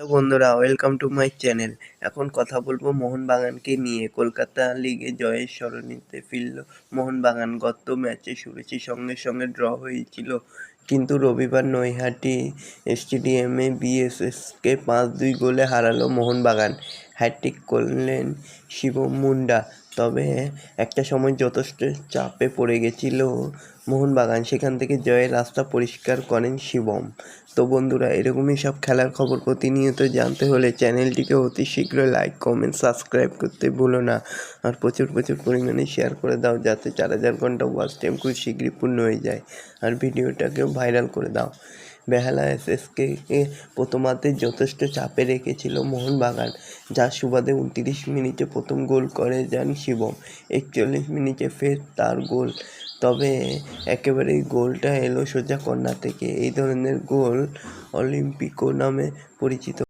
Hello বন্ধুরা, welcome to my channel. এখন কথা বলব মোহনবাগানকে নিয়ে। কলকাতা লিগে জয়ের স্মরণীতে ফিরল মোহনবাগান। গত ম্যাচে সুরুচির সঙ্গে সঙ্গে ড্র হয়েছিল। কিন্তু রবিবার নৈহাটি স্টেডিয়ামে বিএসএসকে পাঁচ দুই গোলে হারালো মোহনবাগান। হ্যাট্রিক করলেন শিবম মুন্ডা। তবে একটা সময় যথেষ্ট চাপে পড়ে গেছিল মোহনবাগান। সেখান থেকে জয়ের রাস্তা পরিষ্কার করেন শিবম। তো বন্ধুরা, এরকমই সব খেলার খবর প্রতিনিয়ত জানতে হলে চ্যানেলটিকে অতি শীঘ্রই লাইক, কমেন্ট, সাবস্ক্রাইব করতে ভুলো না। আর প্রচুর প্রচুর পরিমাণে শেয়ার করে দাও যাতে চার হাজার ঘণ্টা ওয়াচ টাইম খুব শীঘ্রই পূর্ণ হয়ে যায়। আর ভিডিওটাকেও ভাইরাল করে দাও। বেহালা এসএসকে প্রথমার্ধে যথেষ্ট চাপে রেখেছিল মোহনবাগান যার সুবাদে উনত্রিশ মিনিটে প্রথম গোল করে যান শিবম। একচল্লিশ মিনিটে ফের তার গোল। তবে একেবারেই গোলটা এলো সোজা কন্যা থেকে। এই ধরনের গোল অলিম্পিকো নামে পরিচিত।